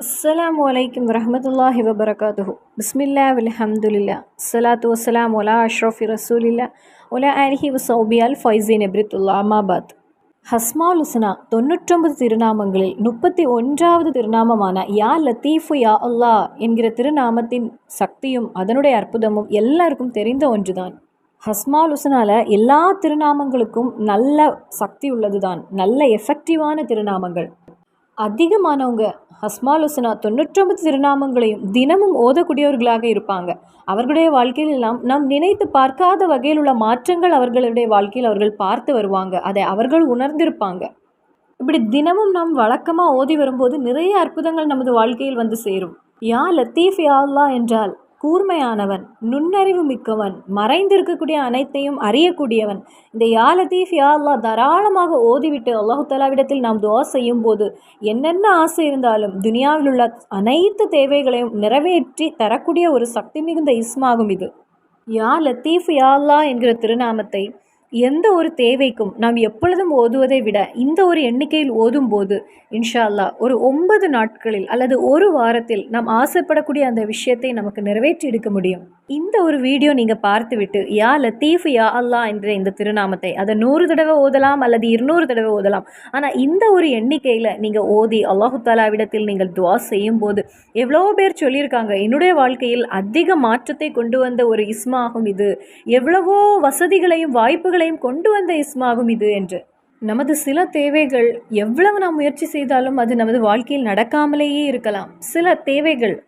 அஸ்ஸலாமு அலைக்கும் வரஹமத்துல்லாஹி வபரகாத்துஹு பிஸ்மில்லா அல்ஹம்துலில்லா சலாத்து வஸ்ஸலாம் ஒலா அஷ்ரஃபி ரசூலில்லா ஒலா அலிஹி வசௌபி அல் ஃபைசீன் எப்ரித்துல்லா அமாபாத் ஹஸ்மால் உஸ்னா தொண்ணூற்றொன்பது திருநாமங்களில் முப்பத்தி ஒன்றாவது திருநாமமான யா லத்தீஃபு யா அல்லாஹ் என்கிற திருநாமத்தின் சக்தியும் அதனுடைய அற்புதமும் எல்லாருக்கும் தெரிந்த ஒன்றுதான் ஹஸ்மால் உஸ்னால எல்லா திருநாமங்களுக்கும் நல்ல சக்தி உள்ளதுதான் நல்ல எஃபெக்டிவான திருநாமங்கள் அதிகமானவங்க ஹஸ்மாலோசனா தொண்ணூற்றொம்பது தொண்ணூற்றொன்பது திருநாமங்களையும் தினமும் ஓதக்கூடியவர்களாக இருப்பாங்க. அவர்களுடைய வாழ்க்கையில் எல்லாம் நாம் நினைத்து பார்க்காத வகையில் உள்ள மாற்றங்கள் அவர்களுடைய வாழ்க்கையில் அவர்கள் பார்த்து வருவாங்க. அதை அவர்கள் உணர்ந்திருப்பாங்க. இப்படி தினமும் நாம் வழக்கமாக ஓதி வரும்போது நிறைய அற்புதங்கள் நமது வாழ்க்கையில் வந்து சேரும். யா லத்தீஃப் யா அல்லா என்றால் கூர்மையானவன் நுண்ணறிவு மிக்கவன் மறைந்திருக்கக்கூடிய அனைத்தையும் அறியக்கூடியவன். இந்த யா லத்தீஃப் யா அல்லா தாராளமாக ஓதிவிட்டு அல்லாஹு தலாவிடத்தில் நாம் துவா செய்யும் போது என்னென்ன ஆசை இருந்தாலும் துனியாவில் உள்ள அனைத்து தேவைகளையும் நிறைவேற்றி தரக்கூடிய ஒரு சக்தி மிகுந்த இஸ்மாகும் இது. யா லத்தீஃப் யா அல்லா என்கிற திருநாமத்தை எந்த ஒரு தேவைக்கும் நாம் எப்பொழுதும் ஓதுவதை விட இந்த ஒரு எண்ணிக்கையில் ஓதும்போது இன்ஷா அல்லாஹ் ஒரு ஒன்பது நாட்களில் அல்லது ஒரு வாரத்தில் நாம் ஆசைப்படக்கூடிய அந்த விஷயத்தை நமக்கு நிறைவேற்றி எடுக்க முடியும். இந்த ஒரு வீடியோ நீங்கள் பார்த்துவிட்டு யா லத்தீஃப் யா அல்லா என்ற இந்த திருநாமத்தை அதை நூறு தடவை ஓதலாம் அல்லது இருநூறு தடவை ஓதலாம். ஆனால் இந்த ஒரு எண்ணிக்கையில் நீங்கள் ஓதி அல்லாஹு தாலாவிடத்தில் நீங்கள் துவா செய்யும் போது எவ்வளோ பேர் சொல்லியிருக்காங்க என்னுடைய வாழ்க்கையில் அதிக மாற்றத்தை கொண்டு வந்த ஒரு இஸ்மாகும் இது. எவ்வளவோ வசதிகளையும் வாய்ப்புகளையும் கொண்டு வந்த இஸ்மாகும் இது என்று. நமது சில தேவைகள் எவ்வளவு நாம் முயற்சி செய்தாலும் அது நமது வாழ்க்கையில் நடக்காமலேயே இருக்கலாம். சில தேவைகள்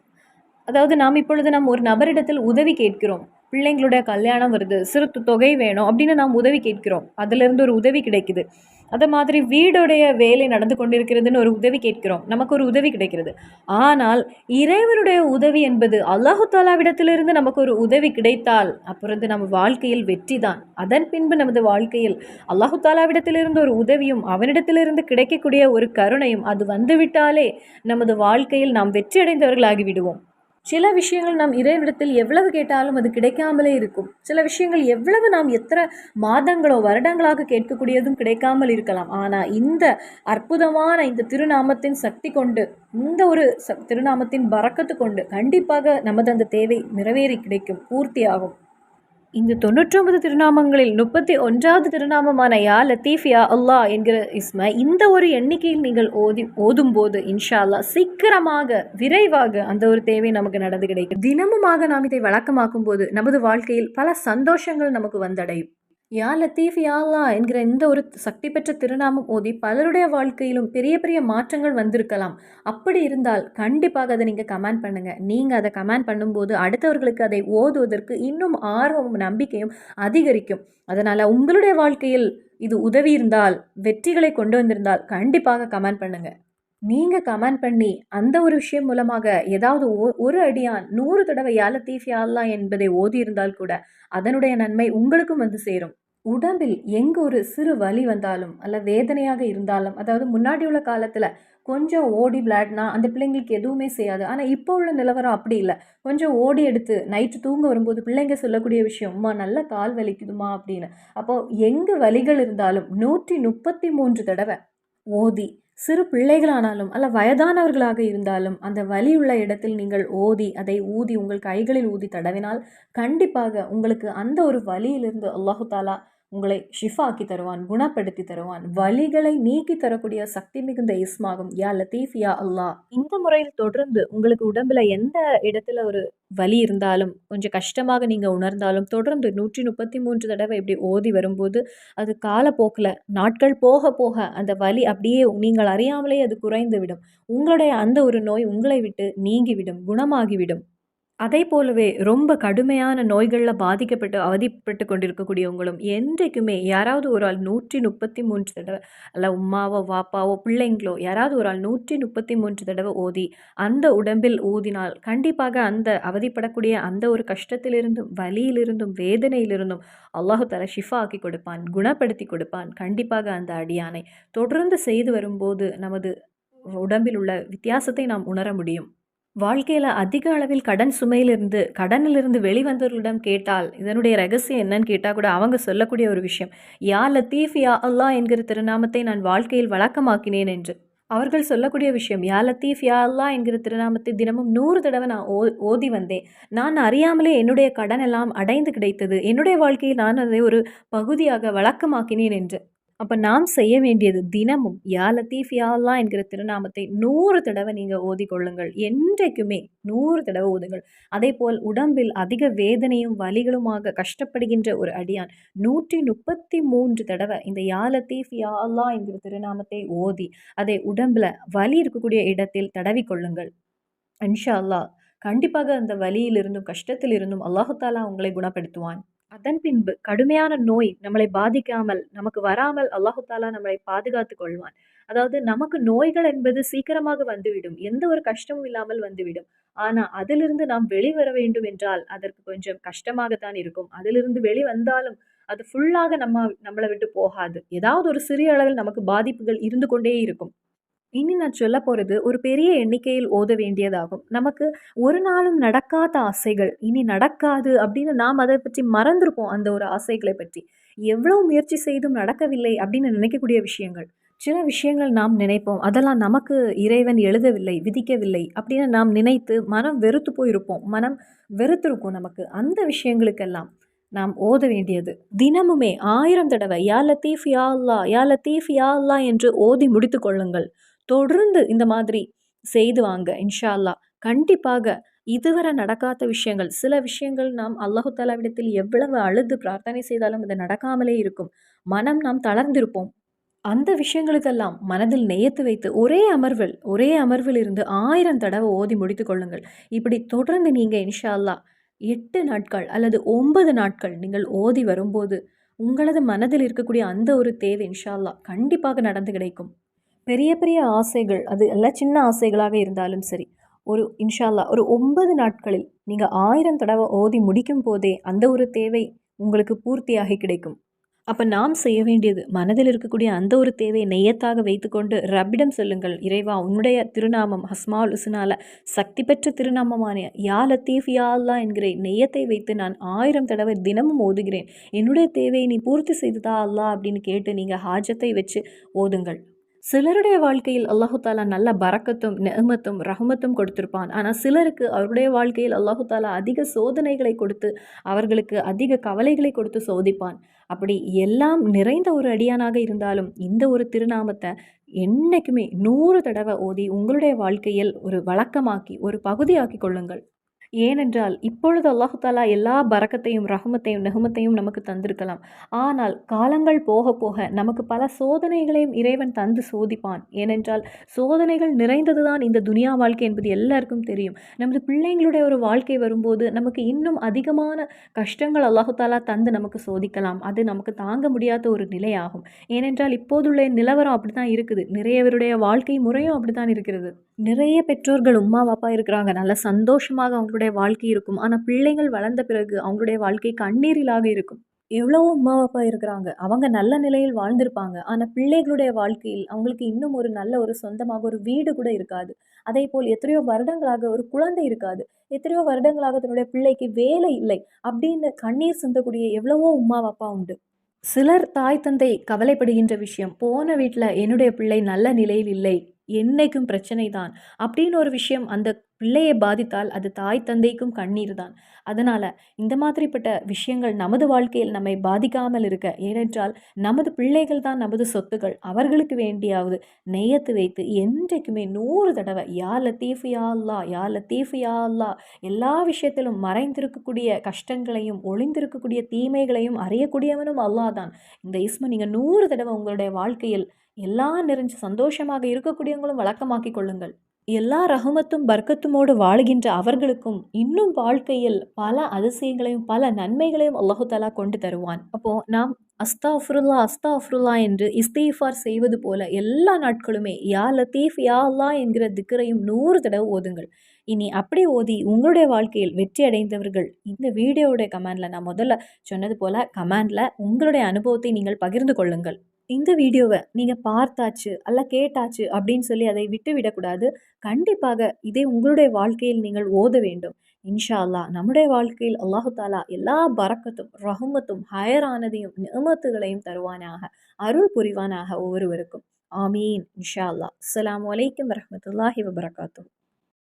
அதாவது நாம் இப்பொழுது நாம் ஒரு நபரிடத்தில் உதவி கேட்கிறோம். பிள்ளைங்களுடைய கல்யாணம் வருது சிறு தொகை வேணும் அப்படின்னு நாம் உதவி கேட்கிறோம். அதுலேருந்து ஒரு உதவி கிடைக்குது. அதே மாதிரி வீடுடைய வேலை நடந்து கொண்டிருக்கிறதுன்னு ஒரு உதவி கேட்கிறோம். நமக்கு ஒரு உதவி கிடைக்கிறது. ஆனால் இறைவனுடைய உதவி என்பது அல்லாஹு தாலாவிடத்திலிருந்து நமக்கு ஒரு உதவி கிடைத்தால் அப்புறம் நம்ம வாழ்க்கையில் வெற்றி தான். அதன் பின்பு நமது வாழ்க்கையில் அல்லாஹு தாலாவிடத்திலிருந்து ஒரு உதவியும் அவனிடத்திலிருந்து கிடைக்கக்கூடிய ஒரு கருணையும் அது வந்துவிட்டாலே நமது வாழ்க்கையில் நாம் வெற்றி அடைந்தவர்களாகி விடுவோம் சில விஷயங்கள் நாம் இறைவிடத்தில் எவ்வளவு கேட்டாலும் அது கிடைக்காமலே இருக்கும். சில விஷயங்கள் எவ்வளவு நாம் எத்தனை மாதங்களோ வருடங்களாக கேட்கக்கூடியதும் கிடைக்காமல் இருக்கலாம். ஆனால் இந்த அற்புதமான இந்த திருநாமத்தின் சக்தி கொண்டு இந்த ஒரு திருநாமத்தின் பறக்கத்து கொண்டு கண்டிப்பாக நமது அந்த தேவை நிறைவேறி கிடைக்கும். பூர்த்தியாகும். இந்த தொண்ணூற்றொன்பது திருநாமங்களில் முப்பத்தி ஒன்றாவது திருநாமமான யா லத்தீஃப் யா அல்லாஹ் என்கிற இஸ்ம இந்த ஒரு எண்ணிக்கையில் நீங்கள் ஓதி ஓதும்போது இன்ஷா அல்லா சீக்கிரமாக விரைவாக அந்த ஒரு தேவை நமக்கு நடந்து கிடைக்கும். தினமுமாக நாம் இதை வழக்கமாக்கும் போது நமது வாழ்க்கையில் பல சந்தோஷங்கள் நமக்கு வந்தடையும். யா லத்தீஃப் யா அல்லா என்கிற இந்த ஒரு சக்தி பெற்ற திருநாமம் ஓதி பலருடைய வாழ்க்கையிலும் பெரிய பெரிய மாற்றங்கள் வந்திருக்கலாம். அப்படி இருந்தால் கண்டிப்பாக அதை நீங்கள் கமெண்ட் பண்ணுங்கள் நீங்கள் அதை கமெண்ட் பண்ணும்போது அடுத்தவர்களுக்கு அதை ஓதுவதற்கு இன்னும் ஆர்வமும் நம்பிக்கையும் அதிகரிக்கும். அதனால் உங்களுடைய வாழ்க்கையில் இது உதவி இருந்தால் வெற்றிகளை கொண்டு வந்திருந்தால் கண்டிப்பாக கமெண்ட் பண்ணுங்கள் நீங்கள் கமெண்ட் பண்ணி அந்த ஒரு விஷயம் மூலமாக ஏதாவது ஒரு அடியான் நூறு தடவை யால தீஃபியாலா என்பதை ஓதியிருந்தால் கூட அதனுடைய நன்மை உங்களுக்கும் வந்து சேரும். உடம்பில் எங்கே ஒரு சிறு வலி வந்தாலும் அல்ல வேதனையாக இருந்தாலும் அதாவது முன்னாடி உள்ள காலத்தில் கொஞ்சம் ஓடி விளையாடினா அந்த பிள்ளைங்களுக்கு எதுவுமே செய்யாது. ஆனால் இப்போ உள்ள நிலவரம் அப்படி இல்லை. கொஞ்சம் ஓடி எடுத்து நைட்டு தூங்க வரும்போது பிள்ளைங்க சொல்லக்கூடிய விஷயம் அம்மா நல்ல கால் வலிக்குதுமா அப்படின்னு. அப்போது எங்கே வலிகள் இருந்தாலும் நூற்றி முப்பத்தி மூன்று தடவை ஓதி சிறு பிள்ளைகளானாலும் அல்ல வயதானவர்களாக இருந்தாலும் அந்த வலி உள்ள இடத்தில் நீங்கள் ஓதி அதை ஊதி உங்கள் கைகளில் ஊதி தடவினால் கண்டிப்பாக உங்களுக்கு அந்த ஒரு வலியிலிருந்து அல்லாஹு தாலா உங்களை ஷிஃபாக்கி தருவான் குணப்படுத்தி தருவான். வலிகளை நீக்கி தரக்கூடிய சக்தி மிகுந்த இஸ்மாகும். யா லத்தீஃப் யா அல்லாஹ். இந்த முறையில் தொடர்ந்து உங்களுக்கு உடம்புல எந்த இடத்துல ஒரு வலி இருந்தாலும் கொஞ்சம் கஷ்டமாக நீங்கள் உணர்ந்தாலும் தொடர்ந்து நூற்றி முப்பத்தி மூன்று தடவை இப்படி ஓதி வரும்போது அது காலப்போக்கில் நாட்கள் போக போக அந்த வலி அப்படியே நீங்கள் அறியாமலே அது குறைந்து விடும் உங்களுடைய அந்த ஒரு நோய் உங்களை விட்டு நீங்கிவிடும் குணமாகிவிடும். அதே போலவே ரொம்ப கடுமையான நோய்களில் பாதிக்கப்பட்டு அவதிப்பட்டு கொண்டிருக்கக்கூடியவங்களும் என்றைக்குமே யாராவது ஒரு ஆள் நூற்றி முப்பத்தி மூன்று தடவை அல்ல உமாவோ வாப்பாவோ பிள்ளைங்களோ யாராவது ஒரு ஆள் நூற்றி முப்பத்தி மூன்று தடவை ஓதி அந்த உடம்பில் ஊதினால் கண்டிப்பாக அந்த அவதிப்படக்கூடிய அந்த ஒரு கஷ்டத்திலிருந்தும் வலியிலிருந்தும் வேதனையிலிருந்தும் அல்லாஹு தலா ஷிஃபா ஆக்கி கொடுப்பான் குணப்படுத்தி கொடுப்பான். கண்டிப்பாக அந்த அடியானை தொடர்ந்து செய்து வரும்போது நமது உடம்பில் உள்ள வித்தியாசத்தை நாம் உணர முடியும். வாழ்க்கையில் அதிக அளவில் கடன் சுமையிலிருந்து கடனிலிருந்து வெளிவந்தவர்களிடம் கேட்டால் இதனுடைய ரகசியம் என்னன்னு கேட்டால் கூட அவங்க சொல்லக்கூடிய ஒரு விஷயம். யா லத்தீஃப் யா அல்லா என்கிற திருநாமத்தை நான் வாழ்க்கையில் வழக்கமாக்கினேன் என்று. அவர்கள் சொல்லக்கூடிய விஷயம் யா லத்தீஃப் யா அல்லா என்கிற திருநாமத்தை தினமும் நூறு தடவை நான் ஓ ஓதி வந்தேன். நான் அறியாமலே என்னுடைய கடன் எல்லாம் அடைந்து கிடைத்தது. என்னுடைய வாழ்க்கையில் நான் அதை ஒரு பகுதியாக வழக்கமாக்கினேன் என்று. அப்போ நாம் செய்ய வேண்டியது தினமும் யா லத்தீஃப் யா என்கிற திருநாமத்தை நூறு தடவை நீங்கள் ஓதிக்கொள்ளுங்கள். என்றைக்குமே நூறு தடவை ஓதுங்கள். அதே போல் உடம்பில் அதிக வேதனையும் வலிகளுமாக கஷ்டப்படுகின்ற ஒரு அடியான் நூற்றி முப்பத்தி மூன்று தடவை இந்த யா லத்தீஃப் யா என்கிற திருநாமத்தை ஓதி அதை உடம்பில் வலி இருக்கக்கூடிய இடத்தில் தடவிக்கொள்ளுங்கள் இன்ஷா அல்லாஹ். கண்டிப்பாக அந்த வலியிலிருந்தும் கஷ்டத்திலிருந்தும் அல்லாஹு தாலா உங்களை குணப்படுத்துவான். அதன் பின்பு கடுமையான நோய் நம்மளை பாதிக்காமல் நமக்கு வராமல் அல்லாஹு தாலா நம்மளை பாதுகாத்து கொள்வான். அதாவது நமக்கு நோய்கள் என்பது சீக்கிரமாக வந்துவிடும். எந்த ஒரு கஷ்டமும் இல்லாமல் வந்துவிடும். ஆனா அதிலிருந்து நாம் வெளிவர வேண்டும் என்றால் அதற்கு கொஞ்சம் கஷ்டமாகத்தான் இருக்கும். அதிலிருந்து வெளிவந்தாலும் அது ஃபுல்லாக நம்ம நம்மளை விட்டு போகாது. ஏதாவது ஒரு சிறிய அளவில் நமக்கு பாதிப்புகள் இருந்து கொண்டே இருக்கும். இனி நான் சொல்ல போகிறது ஒரு பெரிய எண்ணிக்கையில் ஓத வேண்டியதாகும். நமக்கு ஒரு நாளும் நடக்காத ஆசைகள் இனி நடக்காது அப்படின்னு நாம் அதை பற்றி மறந்துருப்போம் அந்த ஒரு ஆசைகளை பற்றி. எவ்வளோ முயற்சி செய்தும் நடக்கவில்லை அப்படின்னு நினைக்கக்கூடிய விஷயங்கள். சில விஷயங்கள் நாம் நினைப்போம் அதெல்லாம் நமக்கு இறைவன் எழுதவில்லை விதிக்கவில்லை அப்படின்னு நாம் நினைத்து மனம் வெறுத்து போயிருப்போம். மனம் வெறுத்திருக்கும் நமக்கு அந்த விஷயங்களுக்கெல்லாம் நாம் ஓத வேண்டியது. தினமுமே ஆயிரம் தடவை யா லத்தீஃப் யா அல்லா யா லத்தீஃப் யா அல்லா என்று ஓதி முடித்து கொள்ளுங்கள். தொடர்ந்து இந்த மாதிரி செய்து வாங்க இன்ஷால்லா கண்டிப்பாக இதுவரை நடக்காத விஷயங்கள் சில விஷயங்கள் நாம் அல்லாஹு தாலாவிடத்தில் எவ்வளவு அழுது பிரார்த்தனை செய்தாலும் அது நடக்காமலே இருக்கும். மனம் நாம் தளர்ந்திருப்போம். அந்த விஷயங்களுக்கெல்லாம் மனதில் நெய்யத்து வைத்து ஒரே அமர்வில் ஒரே அமர்வில் இருந்து ஆயிரம் தடவை ஓதி முடித்து கொள்ளுங்கள். இப்படி தொடர்ந்து நீங்கள் இன்ஷா அல்லா எட்டு நாட்கள் அல்லது ஒன்பது நாட்கள் நீங்கள் ஓதி வரும்போது உங்களது மனதில் இருக்கக்கூடிய அந்த ஒரு தேவை இன்ஷா அல்லா கண்டிப்பாக நடந்து கிடைக்கும். பெரிய பெரிய ஆசைகள் அது எல்லாம் சின்ன ஆசைகளாக இருந்தாலும் சரி ஒரு இன்ஷால்லா ஒரு ஒன்பது நாட்களில் நீங்கள் ஆயிரம் தடவை ஓதி முடிக்கும் போதே அந்த ஒரு தேவை உங்களுக்கு பூர்த்தியாகி கிடைக்கும். அப்போ நாம் செய்ய வேண்டியது மனதில் இருக்கக்கூடிய அந்த ஒரு தேவையை நெய்யத்தாக வைத்துக்கொண்டு ரப்பிடம் சொல்லுங்கள். இறைவா உன்னுடைய திருநாமம் ஹஸ்மால் உசுனால சக்தி பெற்ற திருநாமமான யா லத்தீஃப் யா அல்லா என்கிற நெய்யத்தை வைத்து நான் ஆயிரம் தடவை தினமும் ஓதுகிறேன். என்னுடைய தேவையை நீ பூர்த்தி செய்துதா அல்லா அப்படின்னு கேட்டு நீங்கள் ஹாஜத்தை வச்சு ஓதுங்கள். சிலருடைய வாழ்க்கையில் அல்லாஹு தாலா நல்ல பறக்கத்தும் நெஹமத்தும் ரஹமத்தும் கொடுத்திருப்பான். ஆனால் சிலருக்கு அவருடைய வாழ்க்கையில் அல்லாஹு தாலா அதிக சோதனைகளை கொடுத்து அவர்களுக்கு அதிக கவலைகளை கொடுத்து சோதிப்பான். அப்படி எல்லாம் நிறைந்த ஒரு அடியானாக இருந்தாலும் இந்த ஒரு திருநாமத்தை என்றைக்குமே நூறு தடவை ஓதி உங்களுடைய வாழ்க்கையில் ஒரு வழக்கமாக்கி ஒரு பகுதியாக்கி கொள்ளுங்கள். ஏனென்றால் இப்பொழுது அல்லாஹு தாலா எல்லா பறக்கத்தையும் ரஹமத்தையும் நெகுமத்தையும் நமக்கு தந்திருக்கலாம். ஆனால் காலங்கள் போக போக நமக்கு பல சோதனைகளையும் இறைவன் தந்து சோதிப்பான். ஏனென்றால் சோதனைகள் நிறைந்ததுதான் இந்த துனியா வாழ்க்கை என்பது எல்லாருக்கும் தெரியும். நமது பிள்ளைங்களுடைய ஒரு வாழ்க்கை வரும்போது நமக்கு இன்னும் அதிகமான கஷ்டங்கள் அல்லாஹு தாலா தந்து நமக்கு சோதிக்கலாம். அது நமக்கு தாங்க முடியாத ஒரு நிலையாகும். ஏனென்றால் இப்போதுள்ள நிலவரம் அப்படி தான் இருக்குது. நிறையவருடைய வாழ்க்கை முறையும் அப்படி தான் இருக்கிறது. நிறைய பெற்றோர்கள் உமா பாப்பா இருக்கிறாங்க. நல்ல சந்தோஷமாக அவங்களுடைய வாழ்க்கை இருக்கும். ஆனால் பிள்ளைகள் வளர்ந்த பிறகு அவங்களுடைய வாழ்க்கை கண்ணீரிலாக இருக்கும். எவ்வளவோ உமா அப்பா இருக்கிறாங்க. அவங்க நல்ல நிலையில் வாழ்ந்திருப்பாங்க. ஆனால் பிள்ளைகளுடைய வாழ்க்கையில் அவங்களுக்கு இன்னும் ஒரு நல்ல ஒரு சொந்தமாக ஒரு வீடு கூட இருக்காது. அதே போல் எத்தனையோ வருடங்களாக ஒரு குழந்தை இருக்காது. எத்தனையோ வருடங்களாக தன்னுடைய பிள்ளைக்கு வேலை இல்லை. அப்படின்னு கண்ணீர் சிந்தக்கூடிய எவ்வளவோ உமா அப்பா உண்டு. சிலர் தாய் தந்தை கவலைப்படுகின்ற விஷயம் போன வீட்டில் என்னுடைய பிள்ளை நல்ல நிலையில் இல்லை. என்னைக்கும் பிரச்சனை தான் அப்படின்னு ஒரு விஷயம் அந்த பிள்ளையை பாதித்தால் அது தாய் தந்தைக்கும் கண்ணீர் தான். அதனால் இந்த மாதிரிப்பட்ட விஷயங்கள் நமது வாழ்க்கையில் நம்மை பாதிக்காமல் இருக்க ஏனென்றால் நமது பிள்ளைகள் தான் நமது சொத்துக்கள். அவர்களுக்கு வேண்டியாவது நெய்யத்து வைத்து என்றைக்குமே நூறு தடவை யா லத்தீஃபு யா அல்லா யா லத்தீஃபு யா அல்லா எல்லா விஷயத்திலும் மறைந்திருக்கக்கூடிய கஷ்டங்களையும் ஒளிந்திருக்கக்கூடிய தீமைகளையும் அறியக்கூடியவனும் அல்லா தான். இந்த இஸ்மை நீங்கள் நூறு தடவை உங்களுடைய வாழ்க்கையில் எல்லாம் நிறைஞ்சு சந்தோஷமாக இருக்கக்கூடியவங்களும் வழக்கமாக்கி கொள்ளுங்கள். எல்லா ரகுமத்தும் பர்க்கத்துமோடு வாழுகின்ற அவர்களுக்கும் இன்னும் வாழ்க்கையில் பல அதிசயங்களையும் பல நன்மைகளையும் அல்லாஹுதாலா கொண்டு தருவான். அப்போ நாம் அஸ்தாஃபுருல்லா அஸ்தாஃபுருல்லா என்று இஸ்தீஃபார் செய்வது போல எல்லா நாட்களுமே யா லத்தீஃப் யா அல்லா என்கிற திக்கரையும் நூறு தடவை ஓதுங்கள். இனி அப்படி ஓதி உங்களுடைய வாழ்க்கையில் வெற்றி அடைந்தவர்கள் இந்த வீடியோவுடைய கமெண்டில் நான் முதல்ல சொன்னது போல் கமெண்டில் உங்களுடைய அனுபவத்தை நீங்கள் பகிர்ந்து கொள்ளுங்கள். இந்த வீடியோவை நீங்கள் பார்த்தாச்சு அல்ல கேட்டாச்சு அப்படின்னு சொல்லி அதை விட்டு விடக்கூடாது கண்டிப்பாக இதை உங்களுடைய வாழ்க்கையில் நீங்கள் ஓத வேண்டும். இன்ஷா அல்லா நம்முடைய வாழ்க்கையில் அல்லாஹு தாலா எல்லா பறக்கத்தும் ரஹமத்தும் ஹயரானதையும் நிமத்துகளையும் தருவானாக அருள் புரிவானாக ஒவ்வொருவருக்கும். ஆமீன். இன்ஷா அல்லா அஸ்லாம் வலைக்கம் வரமத்துல்லாஹி வபரகாத்துஹு.